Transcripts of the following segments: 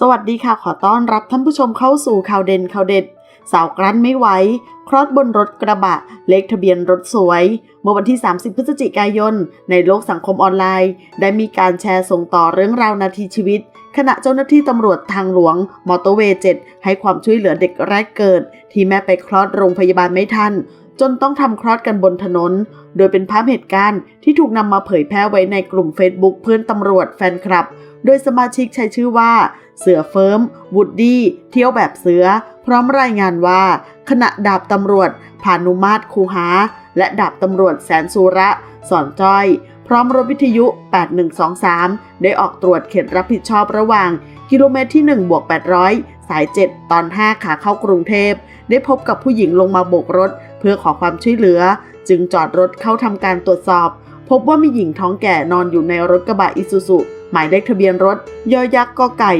สวัสดีค่ะขอต้อนรับท่านผู้ชมเข้าสู่ข่าวเด่นข่าวเด็ด สาวกรั้นไม่ไหวคลอดบนรถกระบะ เลขทะเบียนรถสวย เมื่อวันที่ 30 พฤศจิกายน ในโลกสังคมออนไลน์ ได้มีการแชร์ส่งต่อเรื่องราวนาทีชีวิต ขณะเจ้าหน้าที่ตำรวจทางหลวง มอเตอร์เวย์ 7 ให้ความช่วยเหลือเด็กแรกเกิด ที่แม่ไปคลอดโรงพยาบาลไม่ทัน จนต้องทำคลอดกันบนถนน โดยเป็นภาพเหตุการณ์ที่ถูกนำมาเผยแพร่ไว้ในกลุ่ม Facebook เพื่อนตำรวจแฟนคลับ โดยสมาชิกใช้ชื่อว่า เสือเฟิร์มวูดดี้เที่ยวแบบเสือ พร้อมรายงานว่า ขณะดาบตำรวจพานุมาตรคูหา และดาบตำรวจแสนสุระ สอนจ้อย พร้อมรถวิทยุ 8123 ได้ออกตรวจเขตรับผิดชอบระหว่างกิโลเมตรที่1บวก800 สาย 7 ตอน 5 ขาเข้ากรุงเทพ ได้พบกับผู้หญิงลงมาโบกรถ เพื่อขอความช่วยเหลือ จึงจอดรถเข้าทำการตรวจสอบ พบว่ามีหญิงท้องแก่นอนอยู่ในรถกระบะอิซูซุหมายเลขทะเบียนรถยอยักษ์กไก่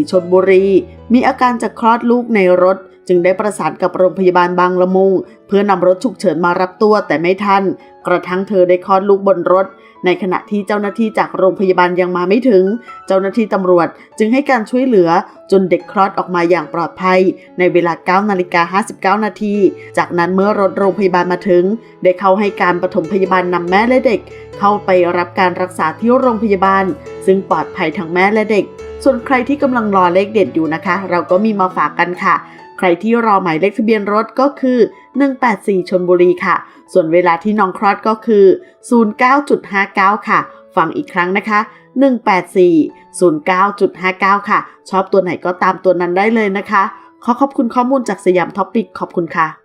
184 ชนบุรีมีอาการจะคลอดลูกในรถ จึงได้ประสานกับโรงพยาบาลบางละมุง เพื่อนำรถฉุกเฉินมารับตัวแต่ไม่ทัน กระทั่งเธอได้คลอดลูกบนรถ ในขณะที่เจ้าหน้าที่จากโรงพยาบาลยังมาไม่ถึง เจ้าหน้าที่ตำรวจจึงให้การช่วยเหลือจนเด็กคลอดออกมาอย่างปลอดภัย ในเวลา 9 นาฬิกา 59 นาที จากนั้นเมื่อรถโรงพยาบาลมาถึง ได้เข้าให้การปฐมพยาบาลนำแม่และเด็ก เข้าไปรับการรักษาที่โรงพยาบาล ซึ่งปลอดภัยทั้งแม่และเด็ก ส่วนใครที่กำลังรอเลขเด็ดอยู่นะคะ เราก็มีมาฝากกันค่ะ ใครที่รอหมายเลขทะเบียนรถก็คือ 184 ชนบุรีค่ะ ส่วนเวลาที่น้องคลอดก็คือ 09.59 ค่ะ ฟังอีกครั้งนะคะ 184 09.59 ค่ะ ชอบตัวไหนก็ตามตัวนั้นได้เลยนะคะ ขอขอบคุณข้อมูลจากสยามท็อปิกขอบคุณค่ะ